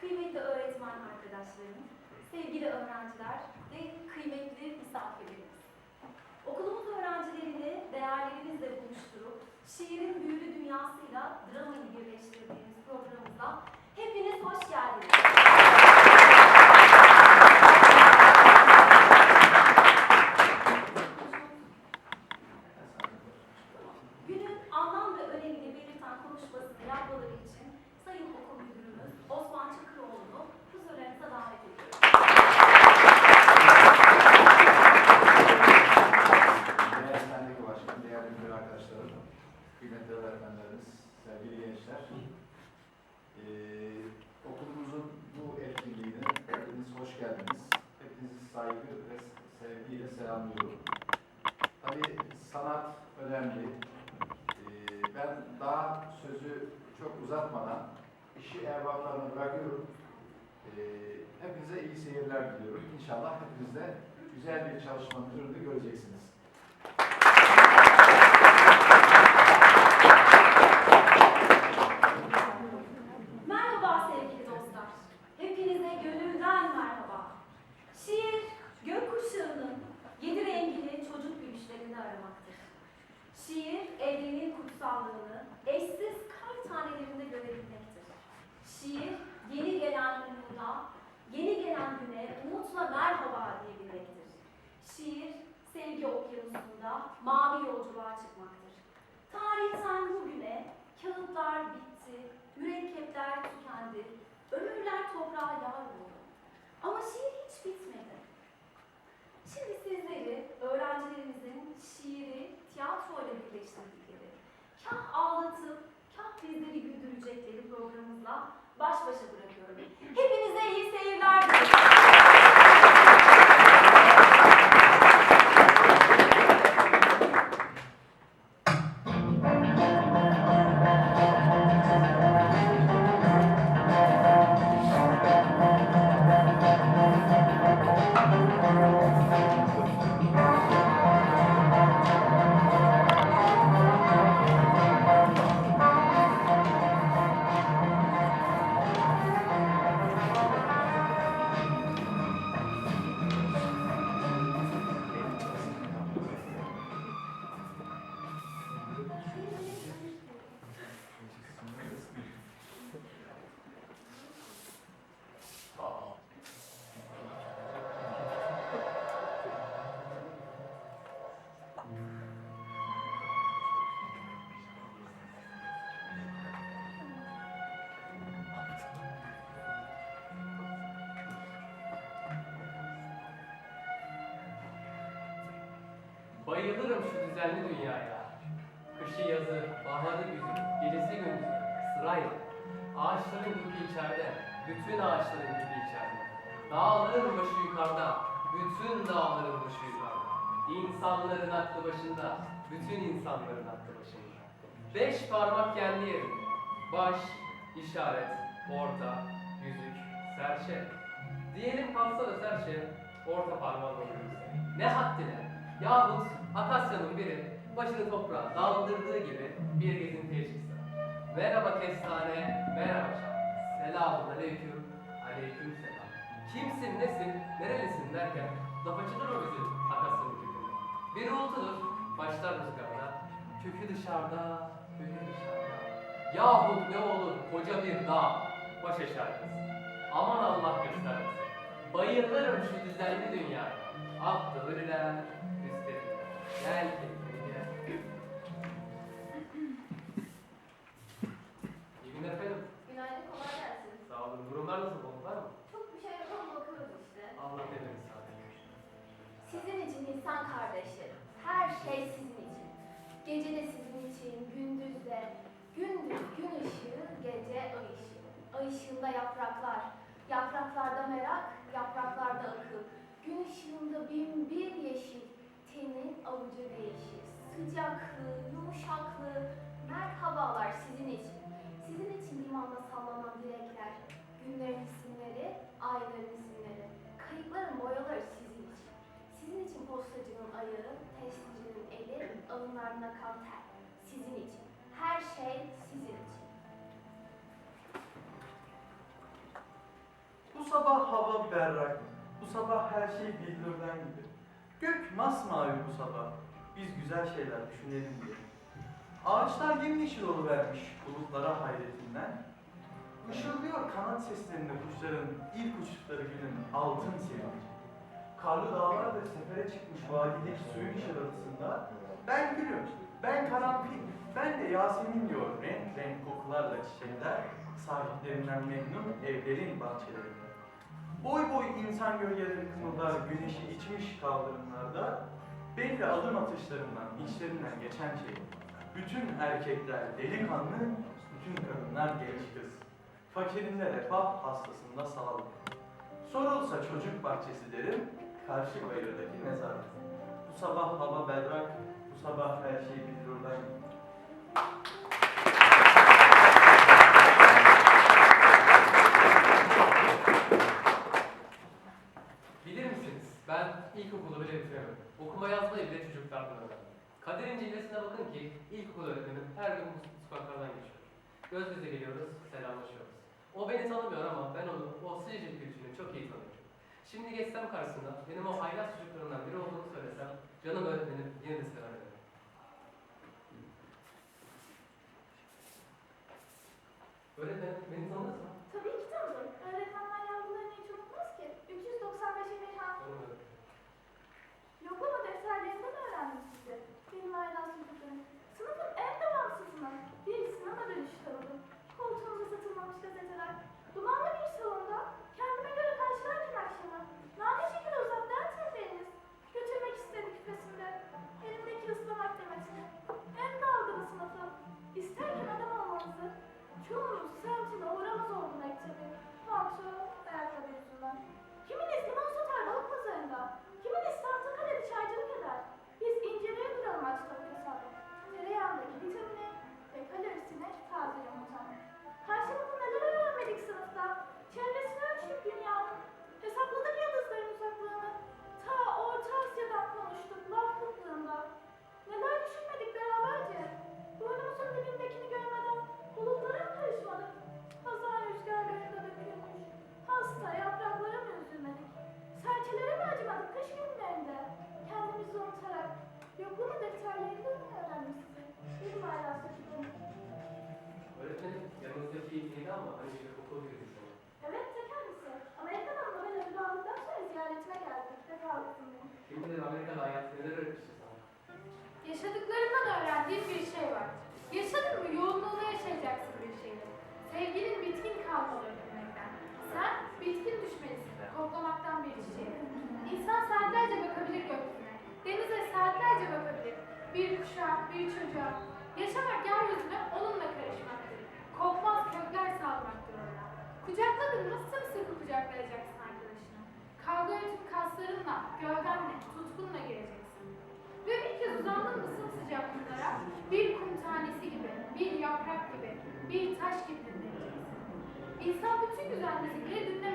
kıymetli öğretmen arkadaşlarım, sevgili öğrenciler ve kıymetli misafirlerimiz. Okulumuz öğrencilerini değerlerimizle buluşturup şiirin büyülü dünyasıyla dramayı birleştirdiğimiz programımıza hepiniz hoş geldiniz. Güzel bir çalışmanın ürünü göreceksiniz. Kağıtlar bitti, mürekkepler tükendi, ömürler toprağa yar oldu. Ama şiir hiç bitmedi. Şimdi sizleri öğrencilerimizin şiiri tiyatroyla birleştirdikleri, kah ağlatıp kah bizleri güldürecekleri programımızla baş başa bırakıyorum. Hepinize iyi seyirler diliyorum. Bayılırım şu düzenli dünyaya. Kışı yazı, baharı güzü, gecesi gündüzü, sırayla. Ağaçların kökü içeride, bütün ağaçların kökü içeride. Dağların başı yukarıda, bütün dağların başı yukarıda. İnsanların aklı başında, bütün insanların aklı başında. Beş parmak kendi yerinde. Baş, işaret, orta, yüzük, serçe. Diyelim kalsa da serçe, orta parmağı oluyoruz. Ne haddine? Yahut Akasya'nın biri başını toprağa daldırdığı gibi bir gezintiye çıksa. Merhaba kestane, merhaba şah. Selamun aleyküm, aleyküm selam. Kimsin, nesin, nerelisin derken laf açılır mı bizim Akasya'nın kökünde? Bir uğultudur, başlar rüzgarda. Kökü dışarıda, kökü dışarıda. Yahut ne olur koca bir dağ, baş eşaresi. Aman Allah göstermesin. Bayılırım şu düzenli dünyaya. Hırlar, üstlerine. Gel keyfim gel. İyi günler efendim. Günaydın, kolay gelsin. Sağ olun. Durumlar nasıl? Bozuklar mı? Çok bir şey bakıyoruz işte. Allah demeniz sağlık. Sizin için insan kardeşlerim. Her şey sizin için. Gece de sizin için, gündüz de. Gündüz gün ışığı, gece ay ışığı. Ay ışığında yapraklar. Masmavi bu sabah. Biz güzel şeyler düşünelim diye. Ağaçlar yemyeşil oluvermiş bulutlara hayretinden. Işıldıyor kanat seslerinde kuşların ilk uçuşları günün altın sevinci. Karlı dağlar da sefere çıkmış vadideki suyun şırıltısında ben gülüm, ben karanfil, ben de Yasemin diyor renk renk kokularla çiçekler sahiplerinden memnun evlerin bahçelerinde. Boy boy insan gölgeleri kımıldar güneşi içmiş kaldırımlarda belli adım atışlarından, içlerinden geçen şey. Bütün erkekler delikanlı, bütün kadınlar genç kız. Fakirinde refah, hastasında sağlık. Sorulsa çocuk bahçesi derim, karşı bayırdaki mezar. Bu sabah hava berrak, bu sabah her şey billurdan gibi. Bilir misiniz? Ben ilkokulu bile. Okuma yazmayı bile çocuklardan öğrendim. Kaderin cilvesine bakın ki ilkokul öğretmenim her gün bu sokaklardan geçiyor. Göz göze geliyoruz, selamlaşıyoruz. O beni tanımıyor ama ben onu, o sıcacık gülüşünü çok iyi tanıyorum. Şimdi geçsem karşısına, benim o haylaz çocuklarından biri olduğunu söylesem, canım öğretmenim yine de sever beni. Öğretmenim, beni tanıdınız mı? Ziyaretime geldi. Vefalısın benim. Kim bilir Amerika'da hayat neler öğretmişti sana. Yaşadıklarından öğrendiğim bir şey var. Yaşadın mı yoğunluğunu yaşayacaksın gibi dinleyeceksin. İnsan bütün güzel müzikleri dinlemeli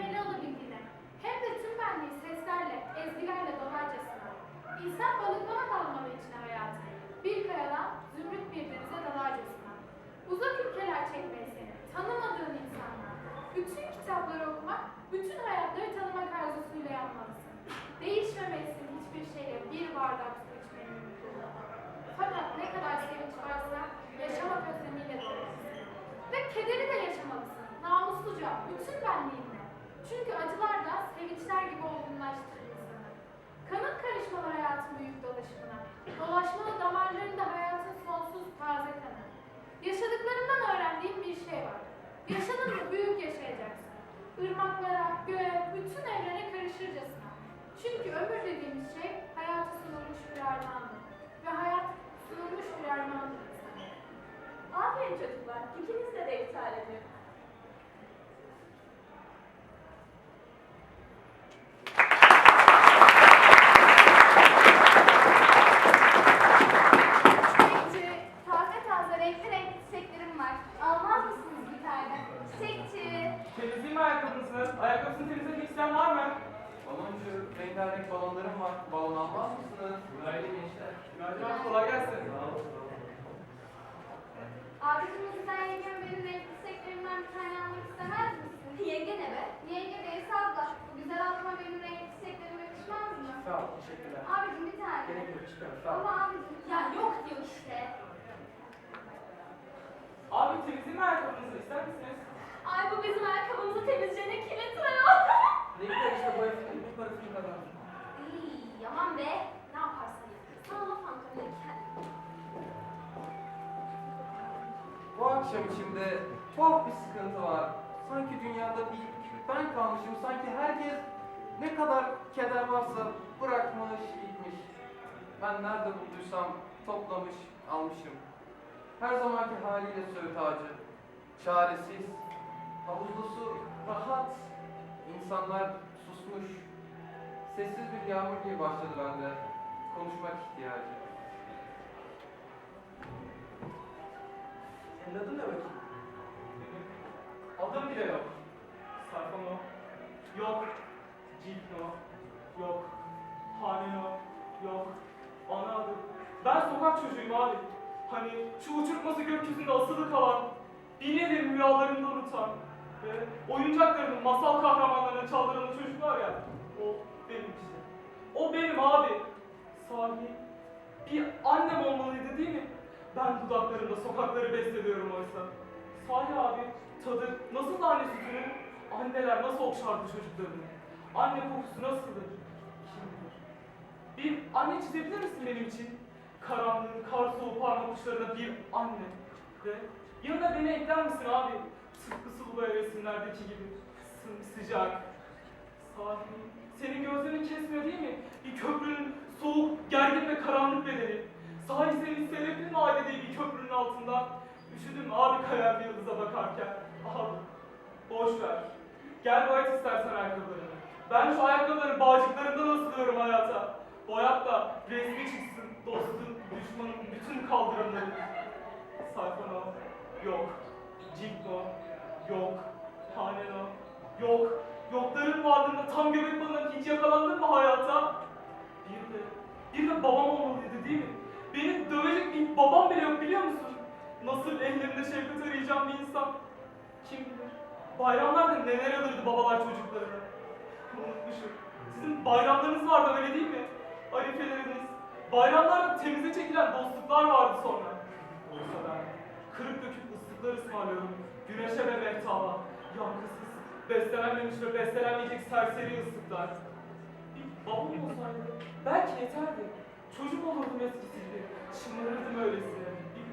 Yaşadın mı büyük yaşayacaksın. Irmaklara, göğe, bütün evrene karışırcasına. Çünkü ömür dediğimiz şey hayata sunulmuş bir armağandır. Ve hayat sunulmuş bir armağandır. Aferin çocuklar, ikiniz de de iptal edin. Taze taze renkli renkli var. Almaz ayakkabınızı? Ayakkabısını temizlemek isteyen var mı? Baloncu, rengarenk balonlarım var. Balon almaz mısınız? Günaydın gençler. Günaydın, kolay gelsin. Abicim sen yengem benim renkli çiçeklerimden bir tane almak istemez misin? Yenge ne be? Yenge de Esra abla. Bu güzel teşekkürler. Abicim bir tane. Gerek yok çıkarım. Sağ ol. Ama abicim ya yok diyor işte. Abi temizleyeyim mi ayakkabınızı ister misiniz? Ay bu bizim ayakkabımızı kalmışım. Sanki herkes ne kadar keder varsa bırakmış, gitmiş. Ben nerede bulduysam toplamış, almışım. Her zamanki haliyle Söğüt ağacı. Çaresiz, havuzlu su rahat. İnsanlar susmuş. Sessiz bir yağmur gibi başladı bende. Konuşmak ihtiyacı. Senin adın ne bakayım? Adım bile yok. Sarfano. Yok. Cipno. Yok. Haneno. Yok. Ana adı. Ben sokak çocuğuyum abi. Hani şu uçurtması gökyüzünde asılı kalan, binelerin rüyalarında unutan ve oyuncaklarının masal kahramanlarına çaldıran çocuk var ya, o benim işte. O benim abi. Sahi bir annem olmalıydı değil mi? Ben dudaklarımda sokakları beslediyorum oysa. Sahi abi, tadı nasıl anne sütünün, anneler nasıl okşardı çocuklarını? Anne kokusu nasıldır? Kim? Bir anne çizebilir misin benim için? Karanlığın, kar soğuk parmak uçlarına bir anne. Ve yanına beni ekler misin abi? Tıpkı sulu resimlerdeki gibi. Sımsıcak. Sahi, senin gözlerin kesmiyor değil mi? Bir köprünün soğuk, gergin ve karanlık bedeni. Sahi seni hissedebildin mi aile bir köprünün altında? Üşüdün mü abi kayan bir yıldıza bakarken? Boş ver. Gel boyat istersen ayakkabılarını. Ben şu ayakkabıları bağcıklarından asılıyorum hayata. Boyat da resmi çıksın dostun, düşmanın bütün kaldıranları. Sayfano, yok. Cikno, yok. Haneno, yok. Yokların varlığında tam göbek balına hiç yakalandın mı hayata? Bir de, bir de babam olmalıydı değil mi? Beni dövecek bir babam bile yok biliyor musun? Nasıl ellerinde şefkat arayacağım bir insan? Kim bilir? Bayramlarda neler alırdı babalar çocuklarına? Unutmuşum. Sizin bayramlarınız vardı öyle değil mi? Arifeleriniz. Bayramlarda temize çekilen dostluklar vardı sonra. Oysa ben kırık dökük ıslıklar ısmarlıyorum. Güneşe ve mehtaba. Yankısız, bestelenmemiş ve bestelenmeyecek serseri ıslıklar. Bir babam olsaydı belki yeterdi. Çocuk olurdum eskisi gibi. Şımarırdım öylesine. Bir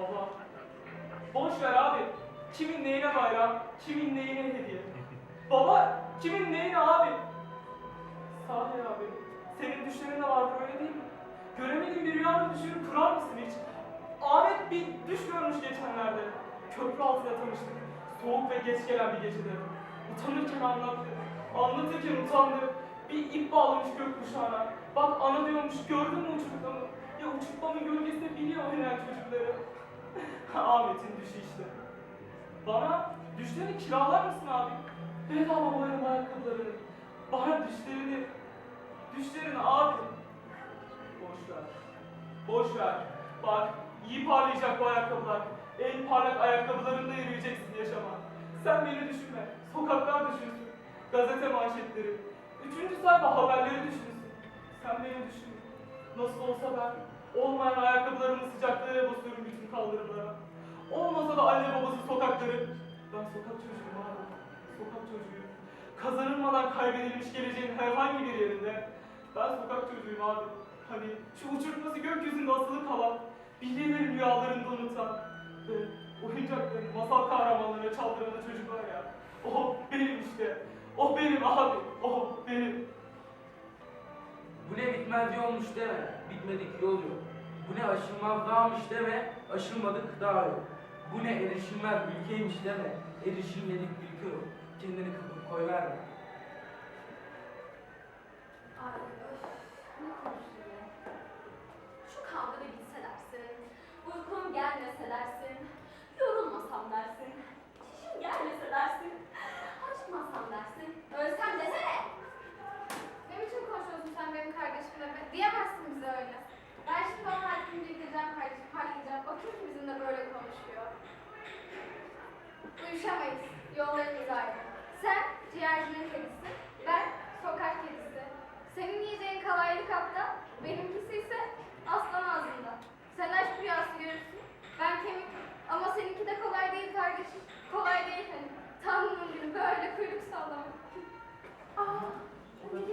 baba. Boş ver abi. Kimin neyine bayram, kimin neyine hediye. Baba, kimin neyine abi? Sahi abi, senin düşlerin de vardır öyle değil mi? Göremediğin bir rüyanı düşünüp kurar mısın hiç? Ahmet bir düş görmüş geçenlerde. Köprü altında tanıştık. Soğuk ve geç gelen bir gecede. Utanırken anlattı. Anlatırken utandı. Bir ip bağlamış gökkuşağına. Bak ana diyormuş gördün mü uçurtmamı? Ya uçurtmamın gölgesinde biliyor oynayan çocukları. Ahmet'in düşü işte. Bana düşlerini kiralar mısın abi? Bedava boyama ayakkabılarını. Bana düşlerini, düşlerini abi. Boş ver. Boş ver. Bak iyi parlayacak bu ayakkabılar. En parlak ayakkabılarında yürüyeceksin yaşama. Sen beni düşünme. Sokaklar düşünsün. Gazete manşetleri. Üçüncü sayfa haberleri düşünsün. Sen beni düşünme. Nasıl olsa ben olmayan ayakkabılarımın sıcaklığıyla basıyorum bütün kaldırımlara. Olmasa da anne babası sokakları. Ben sokak çocuğuyum abi. Sokak çocuğuyum. Kazanılmadan kaybedilmiş geleceğin herhangi bir yerinde. Ben sokak çocuğuyum abi. Hani şu uçurtması gökyüzünde asılı kalan, bilgilerin rüyalarında unutan ve oyuncakların masal kahramanlarına çaldıran o çocuk var ya. O benim işte. O benim abi. O benim. Bu ne bitmez yolmuş deme, bitmedik yol yok. Bu ne aşılmaz dağmış deme, aşılmadık dağ yok. Bu ne erişilmez ülkeymiş deme, erişilmedik ülke yok. Kendini kıpıp koy verme. Ay. Ki bizimle böyle konuşuyor? Uyuşamayız. Yollarımız ayrı. Sen ciğercinin kedisi, ben sokak kedisi. Senin yiyeceğin kalaylı kapta, benimkisi ise aslan ağzında. Sen aşk rüyası görürsün, ben kemik. Ama seninki de kolay değil kardeşim. Kolay değil hani. Tanrı'nın günü böyle kuyruk sallamak. Aa, bu gece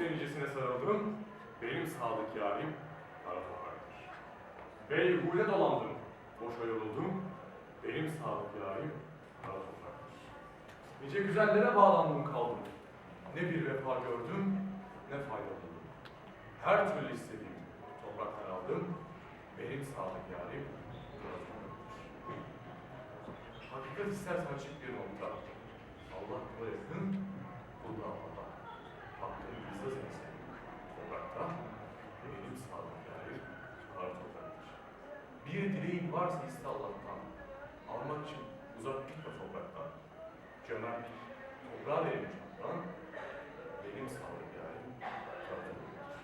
Denicesine sarıldım, benim sadık yarim kara topraktır. Beyhude dolandım, boşa yoruldum, benim sadık yarim kara topraktır. Nice güzellere bağlandım kaldım, ne bir vefa gördüm, ne fayda buldum. Her türlü istediğim topraktan aldım, benim sadık yarim kara topraktır. Hakikat istersen açık bir nokta, Allah kula yakın, kul da Allah'a. Hakkın kısa sensin. Toprakta benim sağlık yani kar topraktır. Bir dileğin varsa iste Allah'tan. Almak için uzak gitme topraktan. Cömert toprağa verin çoktan. Benim sağlık yani kar topraktır.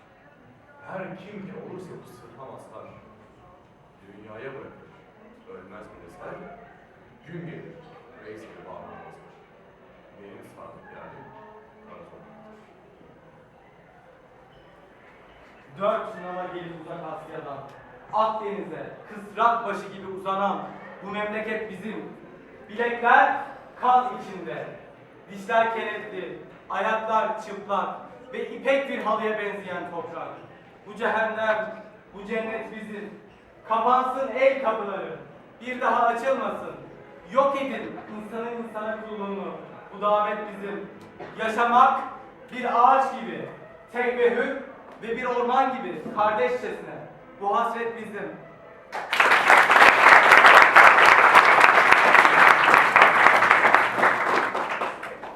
Her kim ki olursa bu sırma mazhar. Dünyaya bırakır. Ölmez bir eser. Gün gelir. Reisleri bağlanmazlar. Benim sağlık yani kar topraktır. Dört sınava gelip uzak Asya'dan, Akdeniz'e, kısrak başı gibi uzanan bu memleket bizim. Bilekler kan içinde, dişler kenetli, ayaklar çıplak ve ipek bir halıya benzeyen toprak. Bu cehennem, bu cennet bizim. Kapansın el kapıları, bir daha açılmasın. Yok edin insanın insana kulluğunu, bu davet bizim. Yaşamak bir ağaç gibi, tek ve hür ve bir orman gibi kardeşçesine. Bu hasret bizim.